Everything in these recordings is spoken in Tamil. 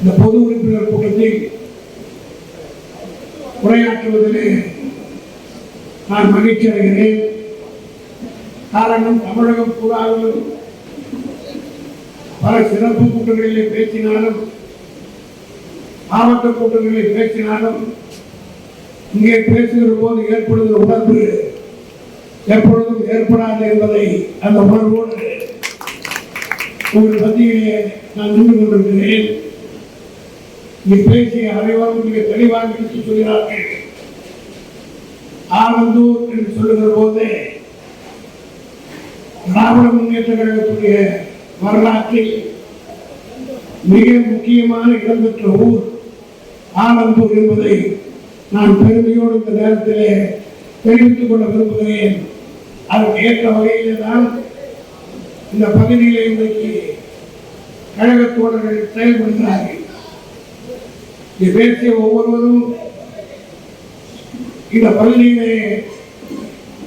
இந்த பொது உறுப்பினர் கூட்டத்தில் உரையாற்றுவதிலே நான் மகிழ்ச்சி அடைகிறேன். காரணம் தமிழகம் பூராவிலும் பல சிறப்பு கூட்டங்களிலே பேசினாலும் மாவட்ட கூட்டங்களில் பேசினாலும் இங்கே பேசுகிற போது ஏற்படுகிற உணர்வு எப்பொழுதும் ஏற்படாது என்பதை அந்த உணர்வோடு உங்கள் மத்தியிலே நான் நின்று கொண்டிருக்கிறேன். இப்பேசிய பேசிய அனைவரும் மிக தெளிவாக எடுத்து சொல்கிறார்கள். ஆனந்தூர் என்று சொல்லுகிற போதே திராவிட முன்னேற்ற கழகத்துடைய வரலாற்றில் மிக முக்கியமான இடம்பெற்ற ஊர் ஆனந்தூர் என்பதை நான் பெருமையோடு இந்த நேரத்திலே தெரிவித்துக் கொள்ள விரும்புகிறேன். அதற்கு ஏற்ற வகையிலே தான் இந்த பகுதியிலே இன்றைக்கு கழக தோழர்கள் செயல்படுகிறார்கள். இங்கே பேசிய ஒவ்வொருவரும் இந்த பகுதியிலே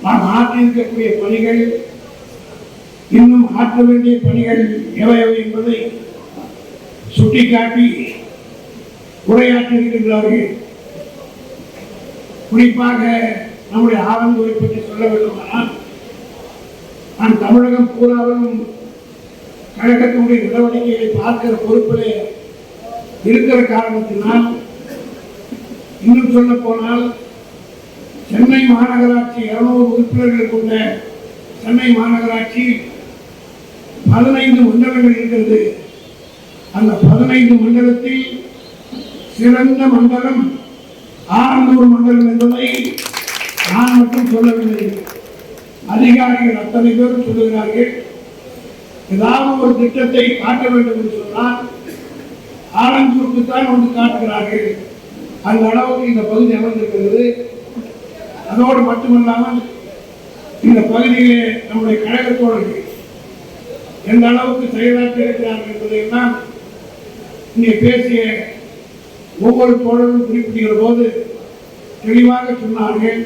நாம் ஆற்றியிருக்கக்கூடிய பணிகள் இன்னும் ஆற்ற வேண்டிய பணிகள் எவை எவை என்பதை சுட்டிக்காட்டி உரையாற்றியிருக்கின்றார்கள் குறிப்பாக நம்முடைய ஆரம்பத்தை பற்றி சொல்ல வேண்டுமானால் நான் தமிழகம் பூராவிலும் கழகத்தினுடைய நடவடிக்கைகளை பார்க்கிற பொறுப்பிலே இருக்கிற காரணத்தினால் இன்னும் சொல்ல போனால் சென்னை மாநகராட்சி இருநூறு உறுப்பினர்கள் கொண்ட சென்னை மாநகராட்சி பதினைந்து மண்டலங்கள் இருக்கிறது. அந்த பதினைந்து மண்டலத்தில் சிறந்த மண்டலம் ஆரம்பூர் மண்டலம் என்பதை நான் மட்டும் சொல்லவில்லை. அதிகாரிகள் அத்தனை பேரும் சொல்லுகிறார்கள். ஏதாவது ஒரு திட்டத்தை காட்ட வேண்டும் என்று சொன்னால் ஆலந்தூருக்கு தான் வந்து காட்டுகிறார்கள். அந்த அளவுக்கு இந்த பகுதி அமைந்திருக்கிறது. அதோடு மட்டுமல்லாமல் இந்த பகுதியிலே நம்முடைய கழக தோழர்கள் எந்த அளவுக்கு செயலாற்றி இருக்கிறார்கள் என்பதையெல்லாம் இங்கே பேசிய ஒவ்வொரு தோழரும் குறிப்பிடுகிற போது தெளிவாக சொன்னார்கள்.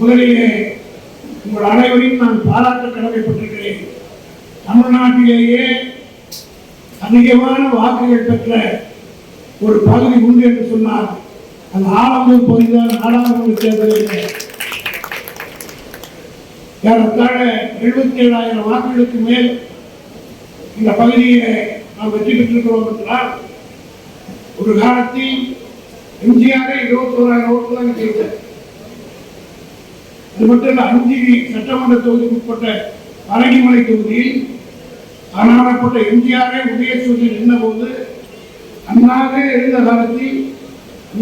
முதலிலே உங்கள் அனைவரையும் நான் பாராட்ட கடமைப்பட்டிருக்கிறேன். தமிழ்நாட்டிலேயே அதிகமான வாக்குகள் பெற்ற ஒரு பகுதி உண்டு என்று சொன்னார் அந்த ஆலந்தூர் பகுதிதான் நாடாளுமன்ற தேர்தலில் ஏறத்தாழ எழுபத்தி ஏழாயிரம் வாக்குகளுக்கு மேல் இந்த பகுதியிலே நாம் வெற்றி பெற்றிருக்கிறோம் என்றால் ஒரு காலத்தில் எம்ஜிஆரே இருபத்தோராயிரம் ஓட்டு தான் ஜெயித்தார் அது மட்டும் இல்ல அஞ்சு சட்டமன்ற தொகுதிக்கு உட்பட்ட அழகிமலை தொகுதியில் ஆனாடப்பட்ட எம்ஜிஆரே உதயசூரில் நின்றபோது அண்ணாவே இருந்த காலத்தில்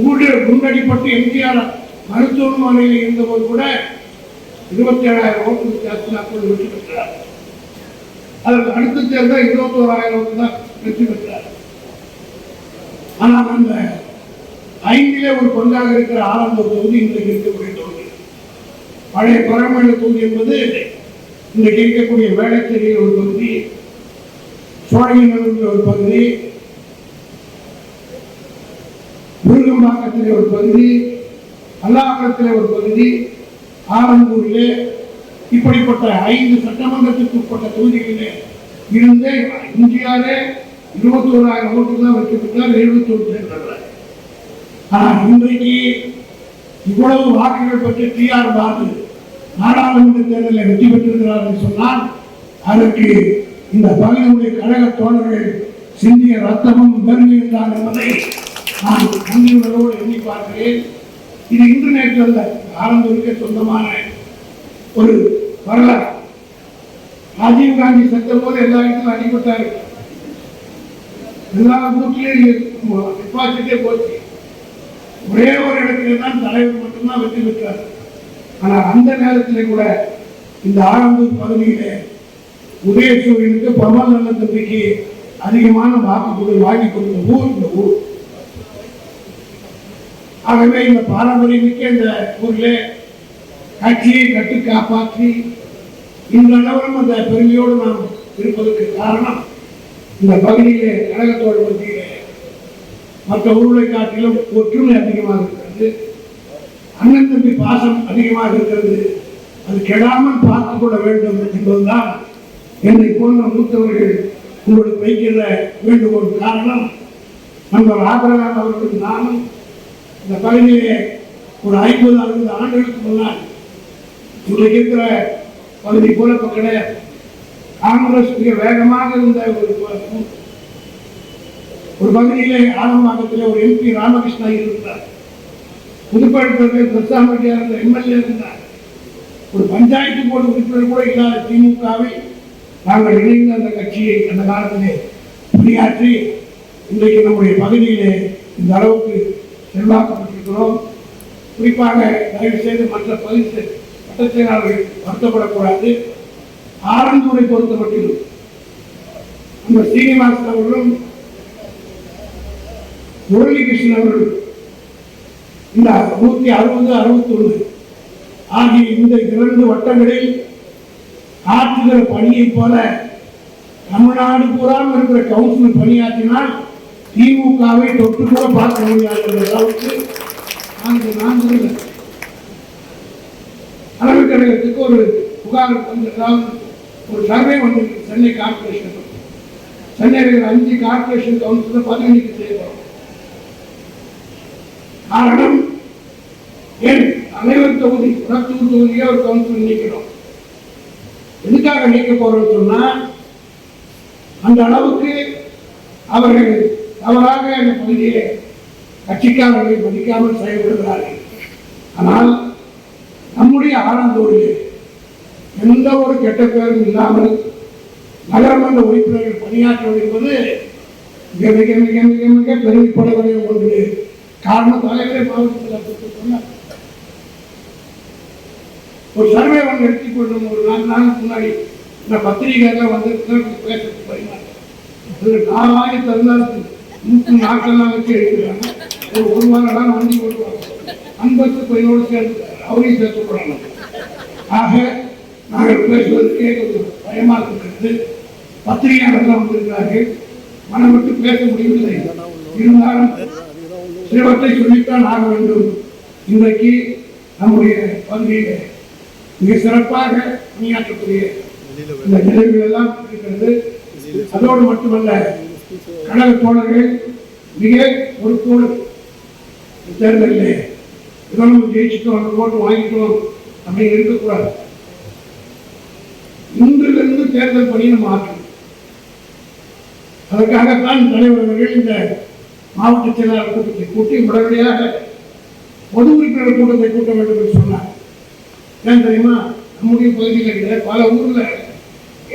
ஊழல் குண்டடிப்பட்டு எம்ஜிஆர் மருத்துவமனையில் இருந்தபோது கூட இருபத்தி ஏழாயிரம் ஓட்டு வித்தியாசத்தில் அப்போது வெற்றி பெற்றார். அதற்கு அடுத்த தேர்தல் இருபத்தோராயிரம் ஓட்டு தான் வெற்றி பெற்றார். ஆனால் அந்த ஐந்திலே ஒரு பங்காக இருக்கிற ஆரம்ப தொகுதி இன்றைக்கு இருக்கக்கூடிய தொகுதி. பழைய பரமேல தொகுதி என்பது இன்றைக்கு இருக்கக்கூடிய வேளச்சேரியில் ஒரு பகுதி. சோழகிரி ஒரு பகுதி முருகம்பாக்கத்திலே ஒரு பகுதி அல்லாபுரத்திலே ஒரு பகுதி ஆலந்தூரிலே இப்படிப்பட்ட ஐந்து சட்டமன்றத்திற்கு உட்பட்ட தொகுதிகளிலே இருந்து இந்தியாவிலே இருபத்தி ஓராயிரம் ஓட்டு தான் வைக்கப்பட்டார் எழுபத்தி ஒன்று சேர்ந்தார் ஆனால் இன்றைக்கு இவ்வளவு வாக்குகள் பெற்று டி ஆர் பாபு நாடாளுமன்ற தேர்தலில் வெற்றி பெற்றிருக்கிறார் என்று சொன்னால் அதற்கு இந்த பகுதியுடைய கழக தோழர்கள் சிந்திய ரத்தமும் பெருமையும் என்பதை நான் நன்றியுணர்வோடு எண்ணி பார்க்கிறேன். இது இன்று நேற்று அல்ல ஆரம்பத்திற்கு சொந்தமான ஒரு வரலாறு. ராஜீவ் காந்தி செத்த போது எல்லா இடத்திலும் அடிபட்டாரு எல்லா கூட்டிலையும் டெபாசிட்டே போச்சு. ஒரே ஒரு இடத்துல தான் தலைவர் மட்டும்தான் வெற்றி பெற்றார். ஆனால் அந்த நேரத்திலே கூட இந்த ஆரம்பூர் பகுதியிலே உதயசூரியனுக்கு பமல் நல்ல தம்பிக்கு அதிகமான வாக்குகள் வாங்கி கொடுத்த ஊர் இந்த ஊர். ஆகவே இந்த பாரம்பரியமிக்க இந்த ஊரிலே கட்சியை கட்டி காப்பாற்றி இந்த அளவிலும் அந்த பெருமையோடு நாம் இருப்பதற்கு காரணம் இந்த பகுதியிலே கழகத்தோடு மத்தியிலே மற்ற ஊர்களை காட்டிலும் ஒற்றுமை அதிகமாக இருக்கிறது. அண்ணன் தம்பி பாசம் அதிகமாக இருக்கிறது. அது கெடாமல் பார்த்துக் கொள்ள வேண்டும் என்பதுதான் என்னை போன்ற மூத்தவர்கள் உங்களுக்கு வைக்கிற வேண்டுகோள் காரணம். நண்பர் ஆபரகாம் அவர்களுக்கு நானும் இந்த பகுதியிலே ஒரு ஐம்பது அறுபது ஆண்டுகளுக்கு முன்னால் இன்றைக்கு இருக்கிற பகுதி போல இப்ப காங்கிரஸ் மிக வேகமாக இருந்த ஒரு ஒரு பகுதியிலே ஆலம்பாக்கத்திலே ஒரு எம்பி ராமகிருஷ்ணா இருந்தார். புதுப்பேட்டத்தில் பிரசாமட்டியா இருந்த எம்எல்ஏ இருந்தார். ஒரு பஞ்சாயத்து போர்டு உறுப்பினர் கூட இல்லாத திமுகவை நாங்கள் இணைந்து அந்த கட்சியை அந்த காலத்திலே பணியாற்றி இன்றைக்கு நம்முடைய பகுதியிலே இந்த அளவுக்கு செல்வாக்கப்பட்டிருக்கிறோம். குறிப்பாக தயவு செய்து மற்ற பகுதி செ- செயலாளர்கள் வருத்தப்படக்கூடாது. ஆரந்தூரை பொறுத்த மட்டிலும் நம்ம சீனிவாசன் அவர்களும் முரளிகிருஷ்ணன் அவர்களும் இந்த நூத்தி அறுபது அறுபத்தி ஒன்று ஆகிய இந்த இரண்டு வட்டங்களில் ஆற்றுகிற பணியை போல தமிழ்நாடு பூராமல் இருக்கிற கவுன்சில் பணியாற்றினால் திமுகவை தொட்டு கூட பார்க்க முடியாத அளவுக்கு நாங்கள் நாங்கள் தலைமை கழகத்துக்கு ஒரு புகார் வந்திருந்தால் ஒரு சர்வே வந்திருக்கு சென்னை கார்பரேஷன் சென்னையில் இருக்கிற அஞ்சு கார்பரேஷன் கவுன்சிலர் பதவி நீக்கம் செய்யப்படும் காரணம் ஏன் தலைவர் தொகுதி புறத்தூர் தொகுதியே ஒரு கவுன்சில் நீக்கிறோம். எதுக்காக நீக்க போறோம் சொன்னால் அந்த அளவுக்கு அவர்கள் தவறாக அந்த பகுதியிலே கட்சிக்காரர்களை மதிக்காமல் செயல்படுகிறார்கள். ஆனால் நம்முடைய ஆனந்தூரிலே எந்த ஒரு கெட்ட பேரும் இல்லாமல் நகரமன்ற உறுப்பினர்கள் பணியாற்றுவது என்பது மிக மிக மிக மிக மிக பெருமைப்படக்கூடிய ஒன்று. காரணம் தலைவரை மாவட்டத்தில் சொன்னார். ஒரு சர்வே ஒன்று எடுத்துக்கொள்ளும் ஒரு நாலு நாளுக்கு முன்னாடி இந்த பத்திரிகைலாம் வந்து பேசுறது பரிமாற்றம் அதில் நாலாயிரத்தி இருந்தாலும் நூற்றி நாட்கள்லாம் வச்சு எழுதுறாங்க ஒரு ஒரு வாரம் வண்டி ஓட்டுவாங்க அன்பத்து பையனோடு சேர்ந்து அவரையும் சேர்த்து போறாங்க ஆக நாங்கள் பேசுவதற்கே கொஞ்சம் பயமாக இருக்கிறது பத்திரிகையாளர்கள் வந்திருக்கிறார்கள். மனம் விட்டு பேச முடியவில்லை. இருந்தாலும் சிலவற்றை சொல்லித்தான் ஆக வேண்டும். இன்றைக்கு நம்முடைய பகுதியில் மிக சிறப்பாக பணியாற்றக்கூடிய இந்த நிலைகள் எல்லாம் இருக்கிறது. அதோடு மட்டுமல்ல கழக தோழர்கள் மிக பொறுப்போடு இந்த தேர்தலில் ஏதோ நம்ம ஜெயிச்சுட்டோம் அந்த ஓட்டு வாங்கிட்டோம் அப்படின்னு இருக்கக்கூடாது. இன்றிலிருந்து தேர்தல் பணியை நம்ம ஆற்றணும். அதற்காகத்தான் தலைவர் அவர்கள் இந்த மாவட்ட செயலாளர் கூட்டத்தை கூட்டி உடனடியாக பொது உறுப்பினர் கூட்டத்தை கூட்ட வேண்டும் என்று சொன்னார். ஏன் தெரியுமா? நம்முடைய பகுதியில் இருக்கிற பல ஊரில்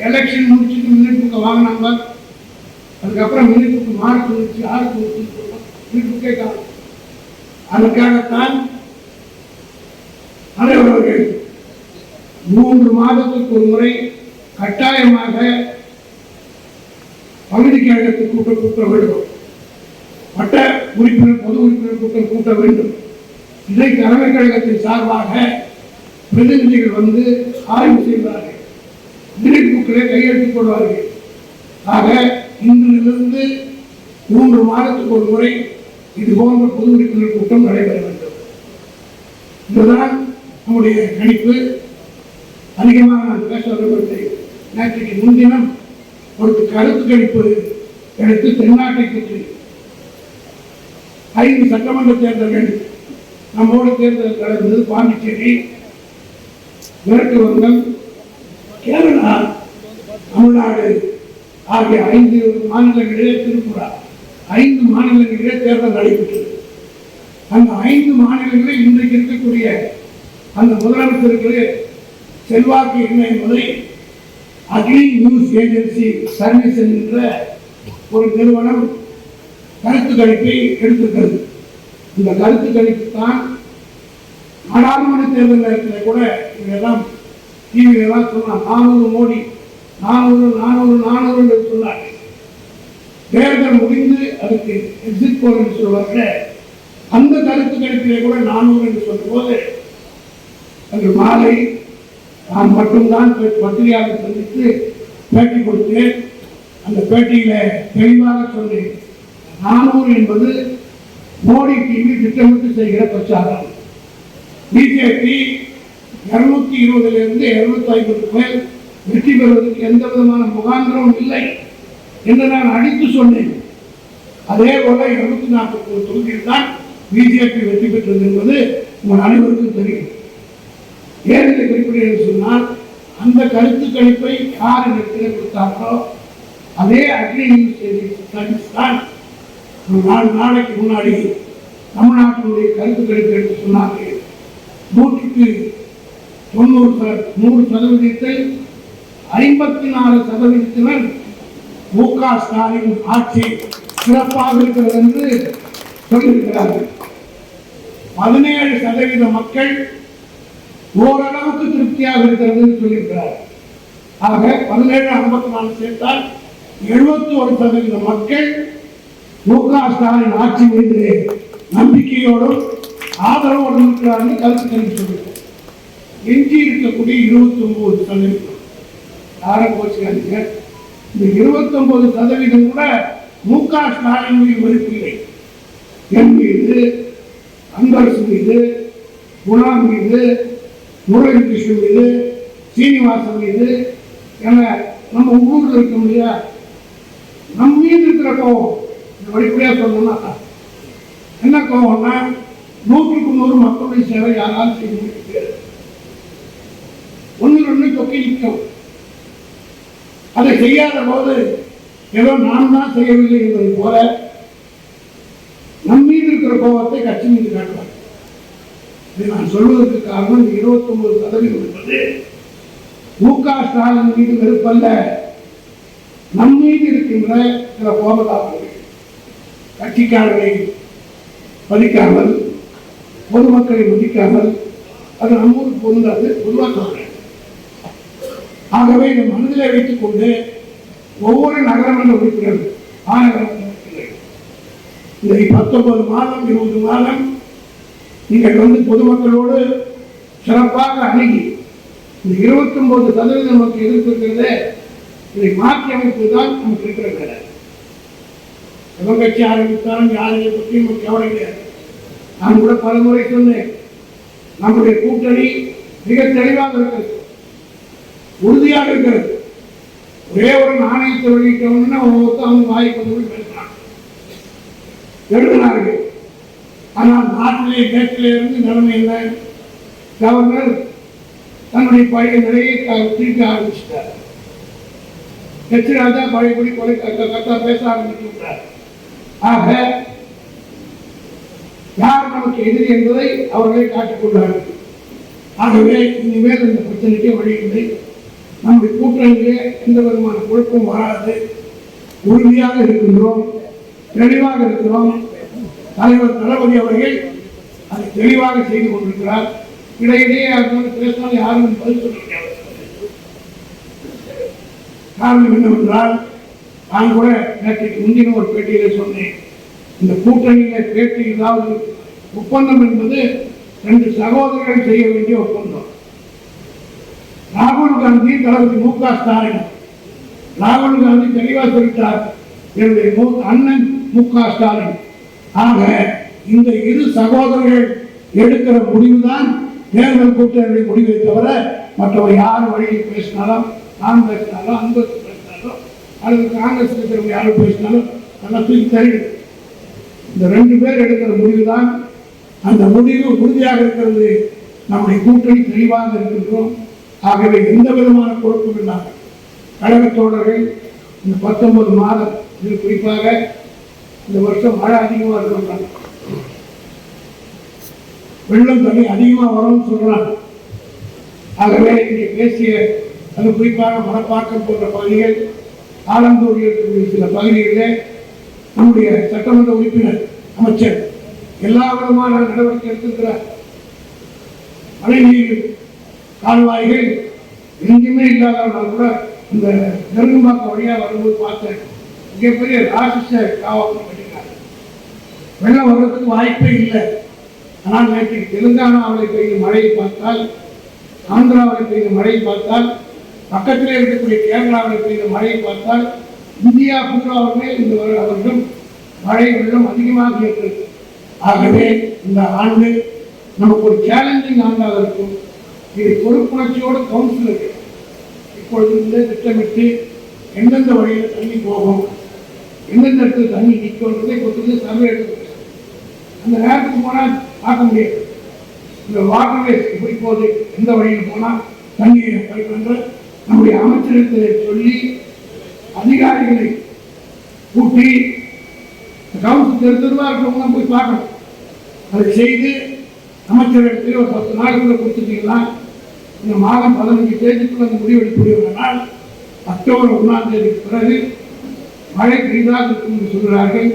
எலெக்ஷன் முடிச்சுட்டு மினிட் வாங்கினாங்க. அதுக்கப்புறம் மினிட் மாறு மார்க் ஆறு ஆறுக்கு வந்துச்சு மினிட் புக்கே காணும் அதற்காகத்தான் தலைவர் மூன்று மாதத்துக்கு ஒரு முறை கட்டாயமாக பகுதி கழகத்தில் கூட்டம் கூட்ட வேண்டும். வட்ட உறுப்பினர் பொது உறுப்பினர் கூட்டம் கூட்ட வேண்டும். இதை தலைமை கழகத்தின் சார்பாக பிரதிநிதிகள் வந்து ஆய்வு செய்வார்கள். மினிட் புக்கிலே கையெழுத்துக் கொள்வார்கள் ஆக இன்றிலிருந்து மூன்று மாதத்துக்கு ஒரு முறை இது போன்ற பொது உறுப்பினர் கூட்டம் நடைபெற வேண்டும். இதுதான் நம்முடைய கணிப்பு அதிகமாக நான் பேச விரும்பவில்லை. நேற்றைக்கு முன்தினம் ஒரு கருத்து கணிப்பு எடுத்து தென்னாட்டை பற்றி ஐந்து சட்டமன்ற தேர்தல்கள் நம்மோடு தேர்தல் நடந்தது பாண்டிச்சேரி மேற்கு வங்கம் கேரளா தமிழ்நாடு ஆகிய ஐந்து மாநிலங்களிலே திருப்புரா ஐந்து மாநிலங்களிலே தேர்தல் நடைபெற்றது. அந்த ஐந்து மாநிலங்களில் இன்றைக்கு இருக்கக்கூடிய அந்த முதலமைச்சருக்கு செல்வாக்கு என்ன என்பதை அக்னி நியூஸ் ஏஜென்சி சர்வீஸ் என்கின்ற ஒரு நிறுவனம் கருத்து கணிப்பை எடுத்திருக்கிறது. இந்த கருத்து கணிப்பு தான் நாடாளுமன்ற தேர்தல் நேரத்தில் கூட இதெல்லாம் டிவியிலெல்லாம் சொன்னார் நானூறு மோடி நானூறு நானூறு நானூறு என்று சொன்னார். தேர்தல் முடிந்து அதுக்கு எக்ஸிட் போல் என்று சொல்வார்கள் அந்த கருத்து கணிப்பிலே கூட நானூறு என்று சொன்னபோது அன்று மாலை நான் மட்டும்தான் ப- பத்திரிகையாளர் சந்தித்து பேட்டி கொடுத்தேன். அந்த பேட்டியில தெளிவாக சொன்னேன் நானூறு என்பது மோடி டிவி திட்டமிட்டு செய்கிற பிரச்சாரம். பிஜேபி இருநூத்தி இருபதுல இருந்து இருநூத்தி ஐம்பது பேர் வெற்றி பெறுவதற்கு எந்த விதமான முகாந்திரமும் இல்லை என்று நான் அடித்து சொன்னேன். அதே போல இருநூத்தி நாற்பத்தி ஒரு தொகுதியில் தான் பிஜேபி வெற்றி பெற்றது என்பது உங்கள் அனைவருக்கும் தெரியும். ஏன் இதை குறிப்பிடுகிறேன் சொன்னால் அந்த கருத்து கணிப்பை யார் இடத்துல கொடுத்தார்களோ அதே அக்னி நியூஸ் செய்தி தான் ஒரு நாலு நாளைக்கு முன்னாடி தமிழ்நாட்டினுடைய கருத்து கணிப்பு எடுத்து சொன்னார்கள். நூற்றுக்கு தொண்ணூறு நூறு சதவீதத்தில் ஐம்பத்தி நாலு சதவீதத்தினர் மு க ஸ்டாலின் ஆட்சி சிறப்பாக இருக்கிறது என்று சொல்லியிருக்கிறார்கள். பதினேழு சதவீத மக்கள் ஓரளவுக்கு திருப்தியாக இருக்கிறது என்று சொல்லியிருக்கிறார் ஆக பதினேழு ஐம்பத்தி நாலு சேர்த்தால் எழுபத்தி ஒரு சதவீத மக்கள் மு க ஸ்டாலின் ஆட்சி மீது நம்பிக்கையோடும் ஆதரவோடும் இருக்கிறார்கள் கருத்து கணிப்பு எஞ்சி இருக்கக்கூடிய இருபத்தி ஒன்பது சதவீதம். யாரும் கோச்சுக்காதீங்க? இந்த இருபத்தி ஒன்பது சதவீதம் கூட மு க ஸ்டாலின் மீது வெறுப்பில்லை என் மீது அன்பரசு மீது குணா மீது முரளி கிருஷ்ணன் மீது சீனிவாசன் மீது என நம்ம ஊரில் இருக்க இல்லையா? நம் மீது இருக்கிற கோபம். இந்த சொல்லணும்னா என்ன கோபம்னா நூற்றுக்கு நூறு மக்களுடைய சேவை யாராலும் செய்ய முடியாது. ஒன்று ஒன்று தொக்கி நிற்கும் அதை செய்யாத போது ஏதோ நான் தான் செய்யவில்லை என்பதை போல நம் மீது இருக்கிற கோபத்தை கட்சி மீது காட்டுவார். நான் சொல்வதற்கு காரணம் இந்த இருபத்தி ஒன்பது சதவீதம் என்பது மு க ஸ்டாலின் மீது வெறுப்பல்ல. நம் மீது இருக்கின்ற சில கோபதாபங்கள். கட்சிக்காரர்களை மதிக்காமல் பொதுமக்களை மதிக்காமல் அது நம்ம ஊருக்கு பொருந்தாது பொதுவாக ஆகவே இந்த மனதில் வைத்துக் கொண்டு ஒவ்வொரு நகரமன்ற உறுப்பினர் ஆயிரம் இதை பத்தொன்பது மாதம் இருபது மாதம் நீங்கள் வந்து பொதுமக்களோடு சிறப்பாக அணுகி இந்த இருபத்தி ஒன்பது சதவீதம் நமக்கு எதிர்ப்பு இதை மாற்றி அமைப்பு தான் நமக்கு இருக்கிற வேலை எவன் ஆரம்பித்தாலும் யாரை பற்றி நமக்கு கவலை கிடையாது. நான் கூட பல முறை சொன்னேன் நம்முடைய கூட்டணி மிக தெளிவாக இருக்கிறது. உறுதியாக இருக்கிறது. ஒரே ஒரு நாணயத்தை வெளியிட்டவங்கன்னா ஒவ்வொருத்தர் அவங்க வாய்ப்பு போய் பேசுறாங்க. எழுதினார்கள் ஆனால் நாட்டிலே கேட்டிலே இருந்து நிலைமை இல்லை கவர்னர் தன்னுடைய பழைய நிலையை க- திருப்பி ஆரம்பிச்சிட்டார். ஹெச் ராஜா பழையபடி கொலை கத்தா பேச ஆரம்பித்து விட்டார் ஆக யார் நமக்கு எதிரி என்பதை அவர்களே காட்டிக் கொண்டார்கள் ஆகவே இனிமேல் இந்த பிரச்சனைக்கு வழி இல்லை. அந்த கூட்டணியிலே எந்த விதமான குழப்பம் வராது உறுதியாக இருக்கின்றோம். தெளிவாக இருக்கிறோம். தலைவர் தளபதி அவர்கள் அதை தெளிவாக செய்து கொண்டிருக்கிறார். இடையிடையே அவர் பேசினால் யாரும் பதில் சொல்ல காரணம் என்னவென்றால் நான் கூட நேற்றைக்கு முந்தின ஒரு பேட்டியிலே சொன்னேன். இந்த கூட்டணியில பேட்டி ஏதாவது ஒப்பந்தம் என்பது ரெண்டு சகோதரர்கள் செய்ய வேண்டிய ஒப்பந்தம். ராகுல் காந்தி தளபதி மு க ஸ்டாலின். ராகுல் காந்தி தெளிவாக சொல்லிட்டார். என்னுடைய அண்ணன் மு க ஸ்டாலின். ஆக இந்த இரு சகோதரர்கள் எடுக்கிற முடிவுதான் தேர்தல் கூட்டணி முடிவை தவிர மற்றவர் யார் வழியில் பேசினாலும் நான் பேசினாலும் அன்பு பேசினாலும் அல்லது காங்கிரஸ் இருக்கிறவங்க யாரும் பேசினாலும் நல்லா தூக்கி தருகிறது இந்த ரெண்டு பேர் எடுக்கிற முடிவு தான் அந்த முடிவு உறுதியாக இருக்கிறது. நம்முடைய கூட்டணி தெளிவாக இருக்கின்றோம். ஆகவே எந்த விதமான குழப்பம் இல்லாமல் கழகத் தோழர்கள் இந்த பத்தொன்பது மாதம் இது குறிப்பாக இந்த வருஷம் மழை அதிகமாக இருக்கிறாங்க வெள்ளம் தண்ணி அதிகமாக வரும்னு சொல்றாங்க. ஆகவே இங்கே பேசிய அது குறிப்பாக மணப்பாக்கம் போன்ற பகுதிகள் ஆலந்தூர் இருக்கக்கூடிய சில பகுதிகளிலே நம்முடைய சட்டமன்ற உறுப்பினர் அமைச்சர் எல்லா விதமான நடவடிக்கை எடுத்திருக்கிறார். மழைநீர் கால்வாய்கள் எங்கேயுமே இல்லாதவர்கள் கூட இந்த நெருங்கும்பாக்கம் வழியாக வரும்போது பார்த்தேன் மிகப்பெரிய ராட்சச காவல் கட்டினார் வெள்ளம் வர்றதுக்கு வாய்ப்பே இல்லை. ஆனால் நேற்று தெலுங்கானாவில் பெய்யும் மழையை பார்த்தால் ஆந்திராவில் பெய்த மழையை பார்த்தால் பக்கத்திலே இருக்கக்கூடிய கேரளாவில் பெய்த மழையை பார்த்தால் இந்தியா பூராவுமே இந்த வரு- வருடம் மழை வெள்ளம் அதிகமாக இருக்கிறது. ஆகவே இந்த ஆண்டு நமக்கு ஒரு சேலஞ்சிங் ஆண்டாக இருக்கும். இது பொறுப்புணர்ச்சியோடு கவுன்சிலர்கள் இப்பொழுது இருந்தே திட்டமிட்டு எந்தெந்த வழியில் தண்ணி போகும் எந்தெந்த இடத்துல தண்ணி நிற்கிறதை கொடுத்து சர்வே எடுத்து அந்த நேரத்துக்கு போனால் பார்க்க முடியாது. இந்த வாட்டர்வேஸ் எப்படி போகுது எந்த வழியில் போனால் தண்ணீரை பறிக்கின்ற நம்முடைய அமைச்சரத்தை சொல்லி அதிகாரிகளை கூட்டி கவுன்சில் தெரு தெருவாக இருக்கிறவங்க போய் பார்க்கணும். அதை செய்து அமைச்சரிடத்தில் ஒரு பத்து நாளுக்குள்ள கொடுத்துட்டீங்கன்னா இந்த மாதம் பதினஞ்சு தேதிக்குள்ள அந்த முடிவெடுக்கக்கூடியவர்களால் அக்டோபர் ஒன்றாம் தேதிக்கு பிறகு மழை பெரிதாக இருக்கும் என்று சொல்கிறார்கள்.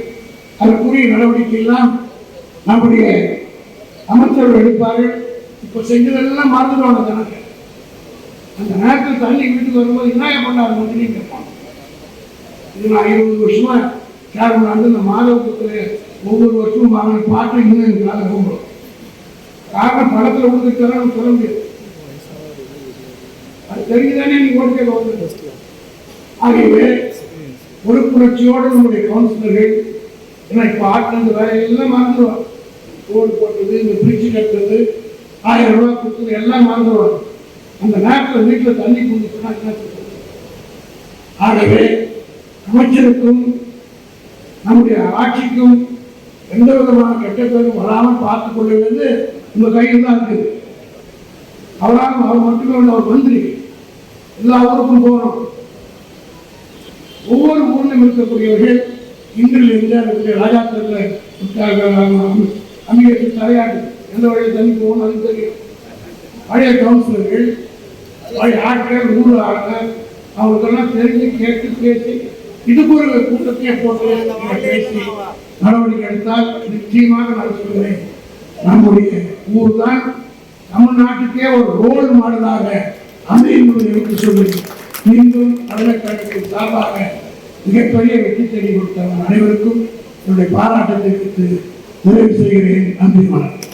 அதற்குரிய நடவடிக்கை எல்லாம் நம்முடைய அமைச்சர்கள் எடுப்பார்கள். இப்போ செஞ்சதெல்லாம் மறந்துடுவாங்க கணக்கு அந்த நேரத்தில் தள்ளி வீட்டுக்கு வரும்போது என்ன பண்ணார் மந்திரி கேட்பாங்க. இது நான் இருபது வருஷமா சேர்மன் வந்து இந்த மாதவத்தில் ஒவ்வொரு வருஷமும் வாங்கின பாட்டு இன்னும் எங்களால் கும்பிடும் காரணம் படத்தில் கொடுத்துட்டாலும் சொல்ல முடியாது. தெரிஞ்சுதானே நீ ஓட்டு வந்து ஆகவே பொறுப்புணர்ச்சியோடு நம்முடைய கவுன்சிலர்கள் ஏன்னா இப்போ ஆட்கள் வேலையெல்லாம் மறந்துடுவாங்க ரோடு போட்டது இந்த பிரிட்ஜு கட்டுறது ஆயிரம் ரூபாய் கொடுத்தது எல்லாம் மறந்துடுவாங்க அந்த நேரத்தில் வீட்டில் தண்ணி கொண்டு என்ன ஆகவே அமைச்சருக்கும் நம்முடைய ஆட்சிக்கும் எந்த விதமான கெட்ட பேரும் வராமல் பார்த்துக் கொள்ள வேண்டியது உங்க கையில் தான் இருக்குது. அவரால் அவர் மட்டுமே அவர் மந்திரி. எல்லா ஊருக்கும் போகணும். ஒவ்வொரு ஊரிலும் இருக்கக்கூடியவர்கள் இன்றிலிருந்து அதனுடைய ராஜாக்கள் அம்பிகை தலையாடு எந்த வழியை தண்ணி போகணும் அது தெரியும். பழைய கவுன்சிலர்கள் பழைய ஆட்கள் ஊர் ஆட்கள் அவங்களுக்கெல்லாம் தெரிஞ்சு கேட்டு பேசி இதுக்கு ஒரு கூட்டத்தையே போட்டு பேசி நடவடிக்கை எடுத்தால் நிச்சயமாக நான் சொல்கிறேன் நம்முடைய ஊர் தான் தமிழ்நாட்டுக்கே ஒரு ரோல் மாடலாக அமையும் என்று சொல்லி மீண்டும் தமிழகத்தின் சார்பாக மிகப்பெரிய வெற்றி தேடி கொடுத்த அனைவருக்கும் என்னுடைய பாராட்டத்தை உதவி செய்கிறேன். நன்றி வணக்கம்.